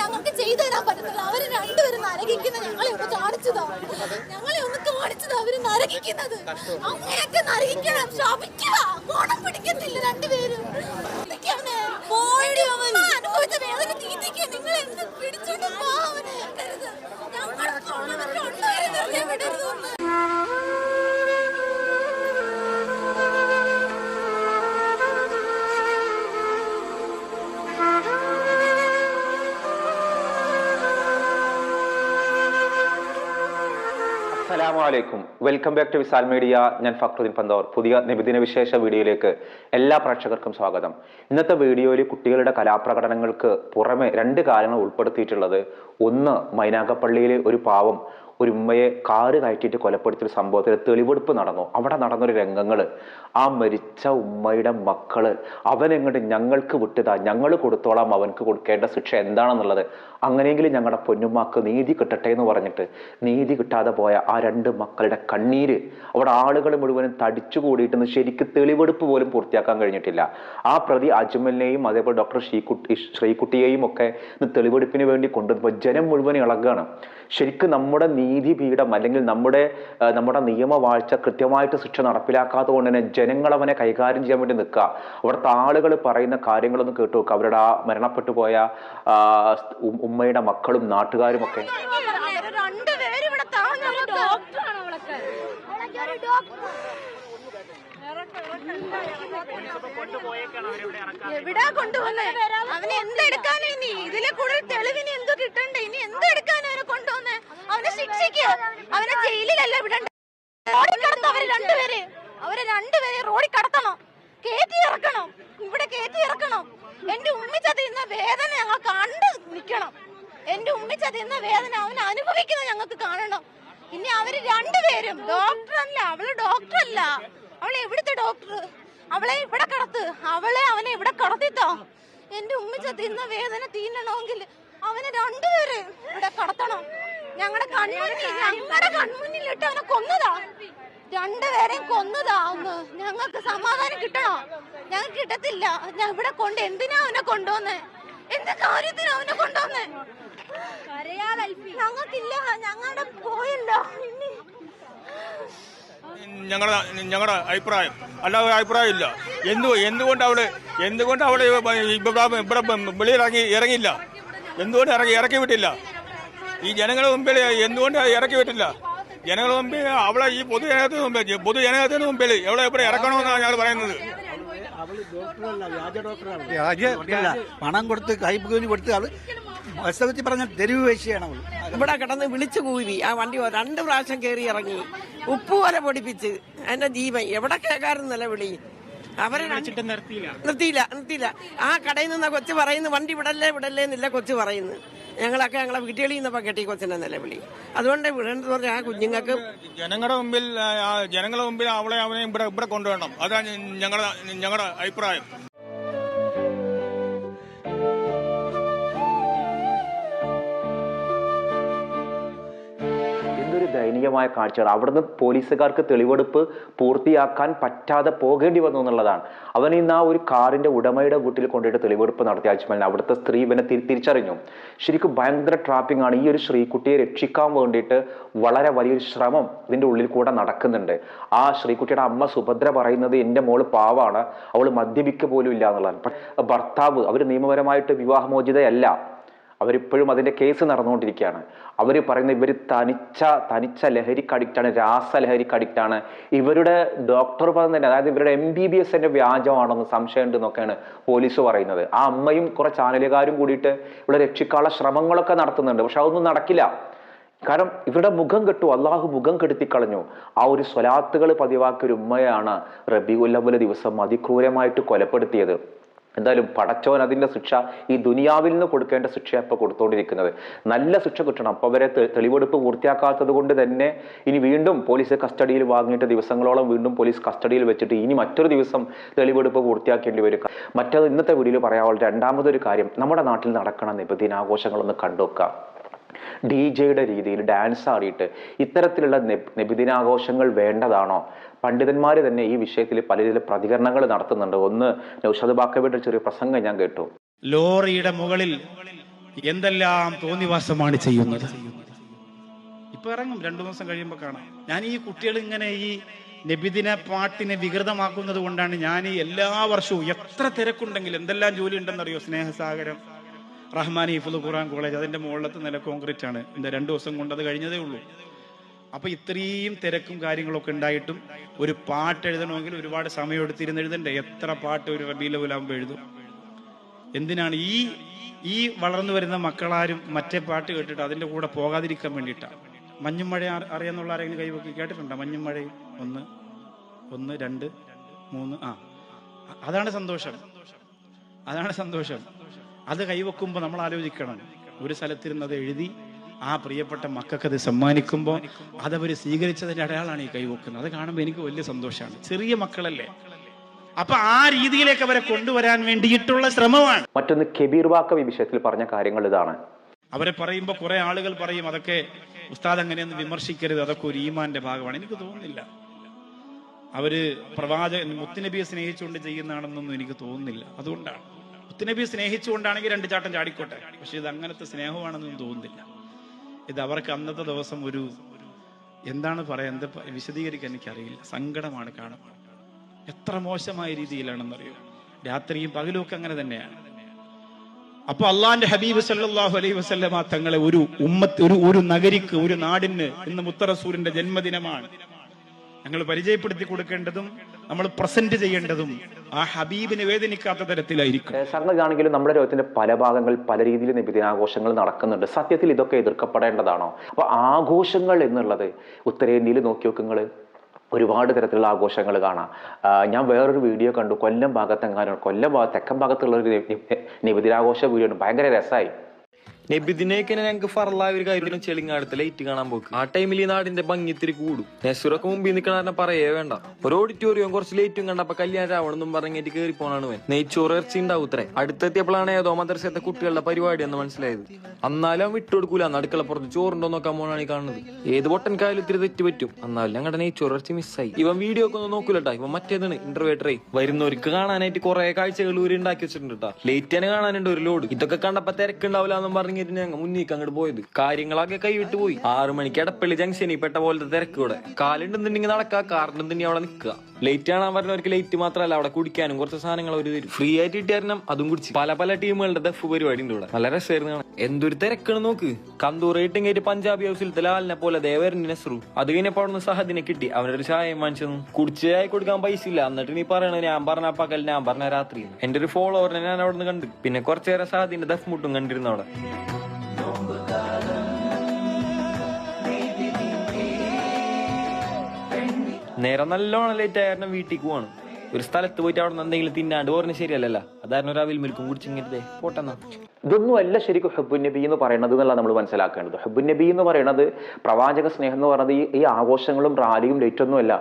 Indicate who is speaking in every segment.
Speaker 1: ഞങ്ങൾക്ക് ചെയ്തു തരാൻ പറ്റത്തില്ല. അവർ രണ്ടുപേരും നരകിക്കുന്ന ഞങ്ങളെ ഒന്ന് കാണിച്ചതാ. ഞങ്ങളെ ഒന്ന് കാണിച്ചതാ അവർ നരകിക്കുന്നത്. അങ്ങനെയൊക്കെ നരകിക്കണം. ശപിക്കുക. കോണം പിടിക്കത്തില്ല രണ്ടുപേരും.
Speaker 2: അസ്സലാമലൈക്കും welcome back to Visal media ഞാൻ ഫക്രുദ്ദീൻ പന്തോർ. പുതിയ നിബിദിന വിശേഷ വീഡിയോയിലേക്ക് എല്ലാ പ്രേക്ഷകർക്കും സ്വാഗതം. ഇന്നത്തെ വീഡിയോയിൽ കുട്ടികളുടെ കലാപ്രകടനങ്ങൾക്ക് പുറമെ രണ്ട് കാര്യങ്ങൾ ഉൾപ്പെടുത്തിയിട്ടുള്ളത്. ഒന്ന് മൈനാഗപ്പള്ളിയിലെ ഒരു പാവം. ഒരു ഉമ്മയെ കാറ് കയറ്റിയിട്ട് കൊലപ്പെടുത്തിയ ഒരു സംഭവത്തിൽ തെളിവെടുപ്പ് നടന്നു. അവിടെ നടന്നൊരു രംഗങ്ങൾ ആ മരിച്ച ഉമ്മയുടെ മക്കൾ അവനെങ്ങോട്ട് ഞങ്ങൾക്ക് വിട്ടുതാ ഞങ്ങൾ കൊടുത്തോളാം അവൻക്ക് കൊടുക്കേണ്ട ശിക്ഷ എന്താണെന്നുള്ളത്. അങ്ങനെയെങ്കിലും ഞങ്ങളുടെ പൊന്നുമാക്ക് നീതി കിട്ടട്ടെ എന്ന് പറഞ്ഞിട്ട് നീതി കിട്ടാതെ പോയ ആ രണ്ട് മക്കളുടെ കണ്ണീര് അവിടെ ആളുകൾ മുഴുവനും തടിച്ചു കൂടിയിട്ടെന്ന് ശരിക്ക് തെളിവെടുപ്പ് പോലും പൂർത്തിയാക്കാൻ കഴിഞ്ഞിട്ടില്ല. ആ പ്രതി അജ്മലിനെയും അതേപോലെ ഡോക്ടർ ശ്രീകുട്ടി ശ്രീകുട്ടിയെയും ഒക്കെ തെളിവെടുപ്പിന് വേണ്ടി കൊണ്ടുവന്നപ്പോൾ ജനം മുഴുവൻ ഇളകാണ്. ശരിക്കും നമ്മുടെ നീതിപീഠം അല്ലെങ്കിൽ നമ്മുടെ നമ്മുടെ നിയമവാഴ്ച കൃത്യമായിട്ട് ശിക്ഷ നടപ്പിലാക്കാത്തത് കൊണ്ട് തന്നെ ജനങ്ങൾ അവനെ കൈകാര്യം ചെയ്യാൻ വേണ്ടി നിൽക്കുക. അവിടുത്തെ ആളുകൾ പറയുന്ന കാര്യങ്ങളൊന്നും കേട്ടു നോക്കുക അവരുടെ ആ മരണപ്പെട്ടു പോയ ഉമ്മയുടെ മക്കളും നാട്ടുകാരും ഒക്കെ.
Speaker 1: എവിടാ കൊണ്ടുവന്നേ? അവനെ എന്തെടുക്കാനാ നീ ഇതിലെ കൂടുതൽ തെളിവിന് എന്തോ കിട്ടണ്ടേ? ഇനി എന്തെടുക്കാനാ അവനെ ശിക്ഷിക്കുക അവനെ ജയിലിലല്ല വിടണ്ട. റോഡിൽ കടത്ത അവർ രണ്ടുപേരെ അവരെ രണ്ടുപേരെ റോഡിൽ കടത്തണം. കേറ്റി ഇറക്കണം. ഇവിടെ കേറ്റി ഇറക്കണം. എന്റെ ഉമ്മിച്ചത് ഇന്ന വേദന ഞങ്ങൾ കണ്ട് നിൽക്കണം. എന്റെ ഉമ്മിച്ചത് ഇന്ന വേദന അവൻ അനുഭവിക്കുന്നത് ഞങ്ങൾക്ക് കാണണം. ഇനി അവർ രണ്ടുപേരും ഡോക്ടറല്ല അവൾ ഡോക്ടറല്ല. അവളെ എവിടുത്തെ ഡോക്ടർ അവളെ ഇവിടെ കടത്ത്. അവളെ അവനെ ഇവിടെ കടത്തിത്തോ. എന്റെ ഉമ്മിച്ച വേദന തീന്നണമെങ്കിൽ അവനെ രണ്ടുപേര് ഇവിടെ കടത്തണം. ഞങ്ങളുടെ കൺമുന്നിൽ ഞങ്ങളുടെ കൺമുന്നിലിട്ട് അവനെ കൊന്നതാ. രണ്ടുപേരെയും കൊന്നതാ ഒന്ന്. ഞങ്ങൾക്ക് സമാധാനം കിട്ടണോ? ഞങ്ങൾക്ക് കിട്ടത്തില്ല. ഞാൻ ഇവിടെ കൊണ്ട് എന്തിനാ അവനെ കൊണ്ടുവന്നേ? എന്ത് കാര്യത്തിന് അവനെ കൊണ്ടുവന്നേ? ഞങ്ങൾക്കില്ല. ഞങ്ങളുടെ പോയല്ലോ.
Speaker 3: ഞങ്ങളുടെ ഞങ്ങളുടെ അഭിപ്രായം. അല്ലാതെ അഭിപ്രായം ഇല്ല. എന്തു എന്തുകൊണ്ട് അവൾ എന്തുകൊണ്ട് അവൾ ഇവിടെ വെളിയിൽ ഇറങ്ങി ഇറങ്ങിയില്ല? എന്തുകൊണ്ട് ഇറങ്ങി ഇറക്കി വിട്ടില്ല? ഈ ജനങ്ങളുടെ മുമ്പിൽ എന്തുകൊണ്ട് ഇറക്കി വിട്ടില്ല? ജനങ്ങളുടെ മുമ്പിൽ അവളെ ഈ പൊതുജനത്തിന് മുമ്പിൽ പൊതുജനത്തിന് മുമ്പിൽ എവിടെ എവിടെ ഇറക്കണമെന്നാണ് ഞങ്ങൾ പറയുന്നത്?
Speaker 4: അവൾ ഡോക്ടറല്ല വ്യാജ ഡോക്ടറാണ് വ്യാജ അല്ല പണം കൊടുത്ത് കൈപ്പൂലി കൊടുത്ത് അത് വാസ്തവത്തിൽ പറഞ്ഞ തെരുവ് വേശിയാണ് അവൾ
Speaker 5: ഇവിടെ കിടന്ന് വിളിച്ചു കൂവി. ആ വണ്ടി രണ്ട് പ്രാവശ്യം കയറി ഇറങ്ങി. ഉപ്പ് വരെ പൊടിപ്പിച്ച്. എന്റെ ജീവൻ. എവിടെ കേൾക്കാറുന്നല്ല വിളി അവരെ നിർത്തിയില്ല. നിർത്തിയില്ല ആ കടയിൽ നിന്ന് കൊച്ചു പറയുന്നു വണ്ടി വിടല്ലേ വിടല്ലേ എന്നില്ല കൊച്ചു പറയുന്നു. ഞങ്ങളൊക്കെ ഞങ്ങളെ വീട്ടുകളിൽ നിന്നപ്പോ കെട്ടി കൊച്ചിന്റെ നിലവിളി അതുകൊണ്ട് വിടേണ്ടത് പറഞ്ഞാൽ ആ കുഞ്ഞുങ്ങൾക്ക്
Speaker 3: ജനങ്ങളുടെ മുമ്പിൽ ജനങ്ങളുടെ മുമ്പിൽ അവളെ അവനെ ഇവിടെ ഇവിടെ കൊണ്ടുവരണം. അതാണ് ഞങ്ങളുടെ ഞങ്ങളുടെ അഭിപ്രായം.
Speaker 2: എന്തൊരു ദയനീയമായ കാഴ്ചകൾ അവിടുന്ന് പോലീസുകാർക്ക് തെളിവെടുപ്പ് പൂർത്തിയാക്കാൻ പറ്റാതെ പോകേണ്ടി വന്നു എന്നുള്ളതാണ്. അവൻ ഇന്ന് ആ ഒരു കാറിന്റെ ഉടമയുടെ വീട്ടിൽ കൊണ്ടുപോയിട്ട് തെളിവെടുപ്പ് നടത്തിയ അജ്മലിനെ അവിടുത്തെ സ്ത്രീ ഇവനെ തിരിച്ചറിഞ്ഞു. ശരിക്കും ഭയങ്കര ട്രാപ്പിംഗ് ആണ്. ഈ ഒരു ശ്രീകുട്ടിയെ രക്ഷിക്കാൻ വേണ്ടിയിട്ട് വളരെ വലിയൊരു ശ്രമം ഇതിന്റെ ഉള്ളിൽ കൂടെ നടക്കുന്നുണ്ട്. ആ ശ്രീകുട്ടിയുടെ അമ്മ സുഭദ്ര പറയുന്നത് എന്റെ മോൾ പാവാണ്. അവൾ മദ്യപിക്കുക പോലും ഇല്ല എന്നുള്ളതാണ്. ഭർത്താവ് അവർ നിയമപരമായിട്ട് വിവാഹമോചിതയല്ല. അവരിപ്പോഴും അതിന്റെ കേസ് നടന്നുകൊണ്ടിരിക്കുകയാണ്. അവർ പറയുന്ന ഇവർ തനിച്ച തനിച്ച ലഹരിക്ക് അഡിക്റ്റാണ് രാസലഹരിക്ക് അഡിക്റ്റാണ് ഇവരുടെ ഡോക്ടർ പറയുന്നത് അതായത് ഇവരുടെ എം ബി ബി എസിന്റെ വ്യാജമാണെന്ന് സംശയമുണ്ട് എന്നൊക്കെയാണ് പോലീസ് പറയുന്നത്. ആ അമ്മയും കുറെ ചാനലുകാരും കൂടിയിട്ട് ഇവിടെ രക്ഷിക്കാനുള്ള ശ്രമങ്ങളൊക്കെ നടത്തുന്നുണ്ട്. പക്ഷെ അതൊന്നും നടക്കില്ല. കാരണം ഇവരുടെ മുഖം കെട്ടു അള്ളാഹു മുഖം കെടുത്തിക്കളഞ്ഞു. ആ ഒരു സ്വലാത്തുകൾ പതിവാക്കിയ ഒരു ഉമ്മയാണ് റബിഉല്ലവല ദിവസം അതിക്രൂരമായിട്ട് കൊലപ്പെടുത്തിയത്. എന്തായാലും പടച്ചവൻ അതിന്റെ ശിക്ഷ ഈ ദുനിയാവിൽ നിന്ന് കൊടുക്കേണ്ട ശിക്ഷ ഇപ്പോൾ കൊടുത്തുകൊണ്ടിരിക്കുന്നത് നല്ല ശിക്ഷ കിട്ടണം. അപ്പോൾ അവരെ തെളിവെടുപ്പ് പൂർത്തിയാക്കാത്തത് കൊണ്ട് തന്നെ ഇനി വീണ്ടും പോലീസ് കസ്റ്റഡിയിൽ വാങ്ങിയിട്ട് ദിവസങ്ങളോളം വീണ്ടും പോലീസ് കസ്റ്റഡിയിൽ വെച്ചിട്ട് ഇനി മറ്റൊരു ദിവസം തെളിവെടുപ്പ് പൂർത്തിയാക്കേണ്ടി വരും. മറ്റത് ഇന്നത്തെ വീഡിയോയിൽ പറയാനുള്ള രണ്ടാമതൊരു കാര്യം നമ്മുടെ നാട്ടിൽ നടക്കണ നിബദിനാഘോഷങ്ങളൊന്ന് കണ്ടുവെക്കാം ഡി ജെയുടെ രീതിയിൽ ഡാൻസ് ആടിയിട്ട് ഇത്തരത്തിലുള്ള നിബിദിനാഘോഷങ്ങൾ വേണ്ടതാണോ? പണ്ഡിതന്മാർ തന്നെ ഈ വിഷയത്തിൽ പല പ്രതികരണങ്ങൾ നടത്തുന്നുണ്ട്. ഒന്ന് നൗഷാദ് ബാക്കബിയുടെ ചെറിയ പ്രസംഗം ഞാൻ കേട്ടു.
Speaker 6: ലോറിയുടെ മുകളിൽ എന്തെല്ലാം തോന്നിവാസമാണ് ചെയ്യുന്നത്? ഇപ്പൊ ഇറങ്ങും. രണ്ടു മാസം കഴിയുമ്പോൾ കാണാം. ഞാൻ ഈ കുട്ടികൾ ഇങ്ങനെ ഈ നബിദിന പാട്ടിനെ വികൃതമാക്കുന്നത് കൊണ്ടാണ് ഞാൻ എല്ലാ വർഷവും എത്ര തിരക്കുണ്ടെങ്കിലും എന്തെല്ലാം ജോലി ഉണ്ടെന്നറിയോ സ്നേഹസാഗരം? റഹ്മാൻ ഹിഫുൽ ഖുറാൻ കോളേജ് അതിന്റെ മുകളിലത്തെ നില കോൺക്രീറ്റ് ആണ്. എന്താ രണ്ടു ദിവസം കൊണ്ട് അത് കഴിഞ്ഞതേ ഉള്ളൂ. അപ്പൊ ഇത്രയും തിരക്കും കാര്യങ്ങളൊക്കെ ഉണ്ടായിട്ടും ഒരു പാട്ട് എഴുതണമെങ്കിൽ ഒരുപാട് സമയം എടുത്തിരുന്ന് എഴുതണ്ടേ? എത്ര പാട്ട് ഒരു റബീലവുലാകുമ്പോൾ എഴുതും? എന്തിനാണ് ഈ ഈ വളർന്നു വരുന്ന മക്കളാരും മറ്റേ പാട്ട് കേട്ടിട്ട് അതിന്റെ കൂടെ പോകാതിരിക്കാൻ വേണ്ടിയിട്ടാണ് മഞ്ഞും മഴ അറിയാന്നുള്ള ആരെങ്കിലും കൈവക്കി കേട്ടിട്ടുണ്ടോ? മഞ്ഞും മഴയും ഒന്ന് ഒന്ന് രണ്ട് മൂന്ന് ആ. അതാണ് സന്തോഷം. അതാണ് സന്തോഷം. അത് കൈവെക്കുമ്പോൾ നമ്മൾ ആലോചിക്കണം. ഒരു സ്ഥലത്തിരുന്ന് അത് എഴുതി ആ പ്രിയപ്പെട്ട മക്കൾക്ക് അത് സമ്മാനിക്കുമ്പോൾ അതവർ സ്വീകരിച്ചതിന്റെ അടയാളാണ് ഈ കൈവെക്കുന്നത്. അത് കാണുമ്പോൾ എനിക്ക് വലിയ സന്തോഷമാണ്. ചെറിയ മക്കളല്ലേ? അപ്പൊ ആ രീതിയിലേക്ക് അവരെ കൊണ്ടുവരാൻ വേണ്ടിയിട്ടുള്ള ശ്രമമാണ്.
Speaker 2: മറ്റൊന്ന് കെബീർ വാക്ക ഈ വിഷയത്തിൽ പറഞ്ഞ കാര്യങ്ങൾ ഇതാണ്.
Speaker 6: അവരെ പറയുമ്പോൾ കുറെ ആളുകൾ പറയും അതൊക്കെ ഉസ്താദ് അങ്ങനെയൊന്നും വിമർശിക്കരുത്. അതൊക്കെ ഒരു ഈമാന്റെ ഭാഗമാണ്. എനിക്ക് തോന്നുന്നില്ല. അവർ പ്രവാചകൻ മുത്തുനബിയെ സ്നേഹിച്ചുകൊണ്ട് ചെയ്യുന്നതാണെന്നൊന്നും എനിക്ക് തോന്നുന്നില്ല. അതുകൊണ്ടാണ്. മുത്തുനബിയെ സ്നേഹിച്ചുകൊണ്ടാണെങ്കിൽ രണ്ട് ചാട്ടം ചാടിക്കോട്ടെ. പക്ഷെ ഇത് അങ്ങനത്തെ സ്നേഹമാണെന്നൊന്നും തോന്നുന്നില്ല. ഇത് അവർക്ക് അന്നത്തെ ദിവസം ഒരു എന്താണ് പറയാ എന്താ വിശദീകരിക്കാൻ എനിക്കറിയില്ല. സങ്കടമാണ് കാണുന്നത് എത്ര മോശമായ രീതിയിലാണെന്നറിയോ? രാത്രിയും പകലും ഒക്കെ അങ്ങനെ തന്നെയാണ്. അപ്പൊ അള്ളാന്റെ ഹബീബ് സല്ലാഹു അലൈഹി വസല്ലമ തങ്ങളെ ഒരു ഉമ്മത്ത് ഒരു ഒരു നഗരിക്ക് ഒരു നാടിന് ഇന്ന് മുത്തറസൂരിന്റെ ജന്മദിനമാണ്. ഞങ്ങൾ പരിചയപ്പെടുത്തി കൊടുക്കേണ്ടതും നമ്മൾ പ്രസന്റ് ചെയ്യേണ്ടതും ആ ഹബീബിനെ വേദനിക്കാത്ത തരത്തിലായിരിക്കും.
Speaker 2: സംഗതിയാണെങ്കിലും നമ്മുടെ ലോകത്തിന്റെ പല ഭാഗങ്ങൾ പല രീതിയിൽ നിബിദിനാഘോഷങ്ങൾ നടക്കുന്നുണ്ട്. സത്യത്തിൽ ഇതൊക്കെ എതിർക്കപ്പെടേണ്ടതാണോ? അപ്പൊ ആഘോഷങ്ങൾ എന്നുള്ളത് ഉത്തരേന്ത്യയിൽ നോക്കി നോക്കുങ്ങൾ ഒരുപാട് തരത്തിലുള്ള ആഘോഷങ്ങൾ കാണാം. ഞാൻ വേറൊരു വീഡിയോ കണ്ടു. കൊല്ലം ഭാഗത്തെങ്ങാനും കൊല്ലം തെക്കൻ ഭാഗത്തുള്ള ഒരു നിബിദിനാഘോഷ വീഡിയോ ഉണ്ട് ഭയങ്കര രസമായി
Speaker 7: നബിദിനേക്ക് ഞങ്ങൾക്ക് ഫറലായ ഒരു കാര്യം ചെളിങ്ങാടത്തെ ലൈറ്റ് കാണാൻ പോക്ക്. ആ ടൈമിൽ ഈ നാടിന്റെ ഭംഗി ഇത്തിരി കൂടും. നെസുറൊക്കെ മുമ്പിൽ നിൽക്കണ പറയേ വേണ്ട. ഒരു ഓഡിറ്റോറിയം കുറച്ച് ലൈറ്റും കണ്ടപ്പോ കല്യാണം രാവണെന്നും പറഞ്ഞിട്ട് കയറി പോണാണ് വേൻ നെയ്ച്ചോറ് ഇറച്ചി ഉണ്ടാവും ഇത്രേ അടുത്തെത്തിയപ്പോഴാണ് ഏതോ മദ്രസത്തെ കുട്ടികളുടെ പരിപാടി എന്ന് മനസ്സിലായത്. അന്നാലും വിട്ടുകൊടുക്കൂല അടുക്കള പുറത്ത് ചോറുണ്ടോ നോക്കാൻ പോണാണ് കാണുന്നത്. ഏത് പൊട്ടൻ കായാലും ഇത്തിരി തെറ്റ് പറ്റും. എന്നാലും ഞങ്ങളുടെ നെയ്ച്ചോറ് ഇറച്ചി മിസ്സായി ഇവൻ വീഡിയോ ഒക്കെ ഒന്നും നോക്കൂലട്ടാ ഇവൻ മറ്റേതാണ് ഇന്റർവേറ്ററേ വരുന്നവർക്ക് കാണാനായിട്ട് കുറെ കാഴ്ചകൾ ഊരി ഉണ്ടാക്കി വെച്ചിട്ടുണ്ട് കേട്ടാ ലേറ്റ് തന്നെ കാണാനുണ്ട് ഒരു ലോഡ് ഇതൊക്കെ കണ്ടപ്പോ തിരക്കുണ്ടാവില്ല എന്നും പറഞ്ഞിട്ട് ഞങ്ങൾ മുന്നേക്ക് അങ്ങോട്ട് പോയത്. കാര്യങ്ങളൊക്കെ കൈവിട്ട് പോയി. ആറു മണിക്ക് എടപ്പള്ളി ജംഗ്ഷനിൽ പെട്ട പോലത്തെ തിരക്കൂടെ കാലുണ്ടെന്നുണ്ടെങ്കിൽ നടക്കുക കാറുണ്ടെന്നുണ്ടെങ്കിൽ അവിടെ നിൽക്കുക ലേറ്റ് കാണാൻ പറഞ്ഞവർക്ക് ലേറ്റ് മാത്രമല്ല അവിടെ കുടിക്കാനും കുറച്ച് സാധനങ്ങൾ അവർ തരും. ഫ്രീ ആയിട്ട് കിട്ടിയാരണം അതും കുടിച്ച്. പല പല ടീമുകളുടെ ദഫ് പരിപാടി ഉണ്ട് ഇവിടെ. നല്ല രസമായിരുന്നു. എന്തൊരു തിരക്കാണ് നോക്ക്. കന്തൂർ റേറ്റിംഗ് ആയിട്ട് പഞ്ചാബി ഹൗസിൽ ലാലിനെ പോലെ ദേവരൻ നെസ്രു അത് കഴിഞ്ഞപ്പോ അവിടെ നിന്ന് സഹദിനെ കിട്ടി. അവനൊരു ചായ വാങ്ങിച്ചു കുടിച്ച് ചായ കൊടുക്കാൻ പൈസ ഇല്ല. എന്നിട്ട് നീ പറയണ ഞാൻ പറഞ്ഞ പകൽ ഞാൻ പറഞ്ഞ രാത്രി എന്റെ ഒരു ഫോളോവറിനെ ഞാൻ അവിടെ നിന്ന് കണ്ടു. പിന്നെ കുറച്ചേരം സഹദിന്റെ ദഫ് മുട്ടും കണ്ടിരുന്നു അവിടെ. നേരം നല്ലോണം ലേറ്റ് ആയിരുന്നു വീട്ടിൽ പോവാണ്. ഒരു സ്ഥലത്ത് പോയിട്ട് അവിടെ നിന്ന് എന്തെങ്കിലും തിന്നാണ്ട് ഓർമ്മ ശരിയല്ലല്ല. അതായിരുന്നു രാവിലെ മിൽക്കും കുടിച്ചിങ്ങനെ പോട്ടെന്നാ.
Speaker 2: ഇതൊന്നും അല്ല ശരിക്കും ഹെബുൻ നബി എന്ന് പറയുന്നത് എന്നല്ല നമ്മൾ മനസ്സിലാക്കേണ്ടത്. ഹെബുൻ നബി എന്ന് പറയുന്നത് പ്രവാചക സ്നേഹം എന്ന് പറയുന്നത് ഈ ആഘോഷങ്ങളും റാലിയും ലേറ്റൊന്നും അല്ല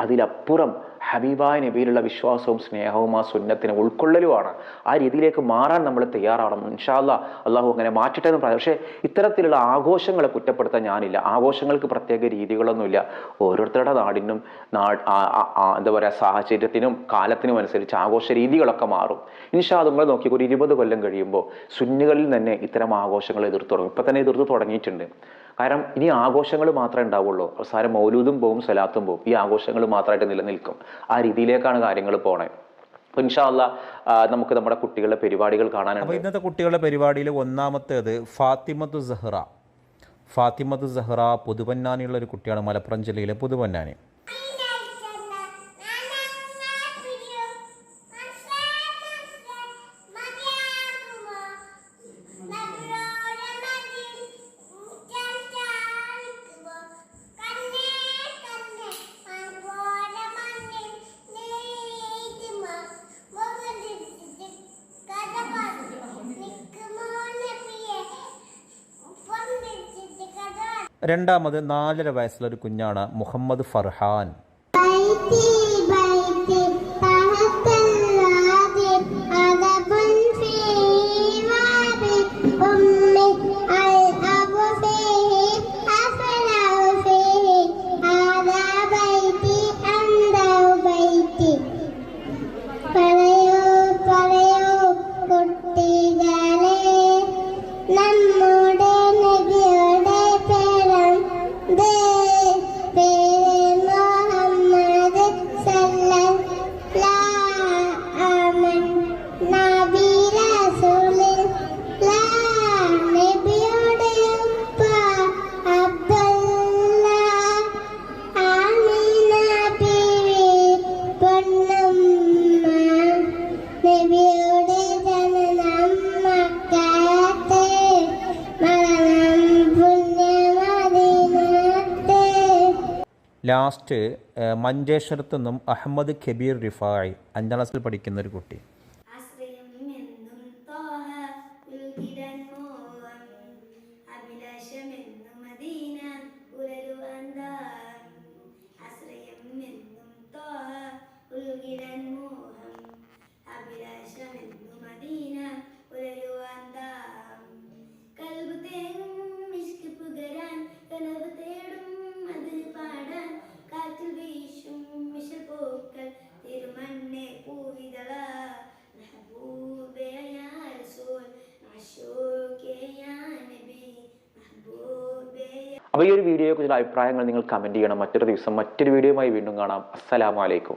Speaker 2: അതിലപ്പുറം ഹബീബായ നബിയിലുള്ള വിശ്വാസവും സ്നേഹവും ആ സുന്നത്തിനെ ഉൾക്കൊള്ളലുമാണ്. ആ രീതിയിലേക്ക് മാറാൻ നമ്മൾ തയ്യാറാവണം. ഇൻഷാല്ല അള്ളാഹു അങ്ങനെ മാറ്റട്ടെ എന്ന് പറയാം. പക്ഷേ ഇത്തരത്തിലുള്ള ആഘോഷങ്ങളെ കുറ്റപ്പെടുത്താൻ ഞാനില്ല. ആഘോഷങ്ങൾക്ക് പ്രത്യേക രീതികളൊന്നുമില്ല. ഓരോരുത്തരുടെ നാടിനും നാ ആ- ആ- ആ എന്താ പറയുക സാഹചര്യത്തിനും കാലത്തിനും അനുസരിച്ച് ആഘോഷ രീതികളൊക്കെ മാറും. ഇൻഷാ നിങ്ങൾ നോക്കി ഒരു ഇരുപത് കൊല്ലം കഴിയുമ്പോൾ സുന്നികളിൽ തന്നെ ഇത്തരം ആഘോഷങ്ങൾ എതിർത്ത് തുടങ്ങും. ഇപ്പം തന്നെ എതിർത്ത് തുടങ്ങിയിട്ടുണ്ട്. കാരണം ഇനി ആഘോഷങ്ങൾ മാത്രമേ ഉണ്ടാവുള്ളൂ. അവസാനം മൗലൂദും പോവും സലാത്തും പോവും. ഈ ആഘോഷങ്ങൾ മാത്രമായിട്ട് നിലനിൽക്കും. ആ രീതിയിലേക്കാണ് കാര്യങ്ങൾ പോണേ. ഇൻഷാല്ല നമുക്ക് നമ്മുടെ കുട്ടികളുടെ പരിപാടികൾ കാണാനുണ്ട്.
Speaker 8: ഇന്നത്തെ കുട്ടികളുടെ പരിപാടിയിൽ ഒന്നാമത്തേത് ഫാത്തിമത്ത് സഹ്റ. ഫാത്തിമത്ത് സഹ്റ പുതുപന്നാനിയുള്ള ഒരു കുട്ടിയാണ് മലപ്പുറം ജില്ലയിലെ പുതുപന്നാനി. രണ്ടാമത് നാലര വയസ്സുള്ള ഒരു കുഞ്ഞാണ് മുഹമ്മദ് ഫർഹാൻ.
Speaker 9: ലാസ്റ്റ് മഞ്ചേശ്വരത്തു നിന്നും അഹമ്മദ് ഖബീർ റിഫായി അഞ്ചാം ക്ലാസ്സിൽ പഠിക്കുന്ന ഒരു കുട്ടി.
Speaker 2: അപ്പോൾ ഈ ഒരു വീഡിയോയെക്കുറിച്ചുള്ള അഭിപ്രായങ്ങൾ നിങ്ങൾ കമന്റ് ചെയ്യണം. മറ്റൊരു ദിവസം മറ്റൊരു വീഡിയോയുമായി വീണ്ടും കാണാം. അസ്സലാമു അലൈക്കും.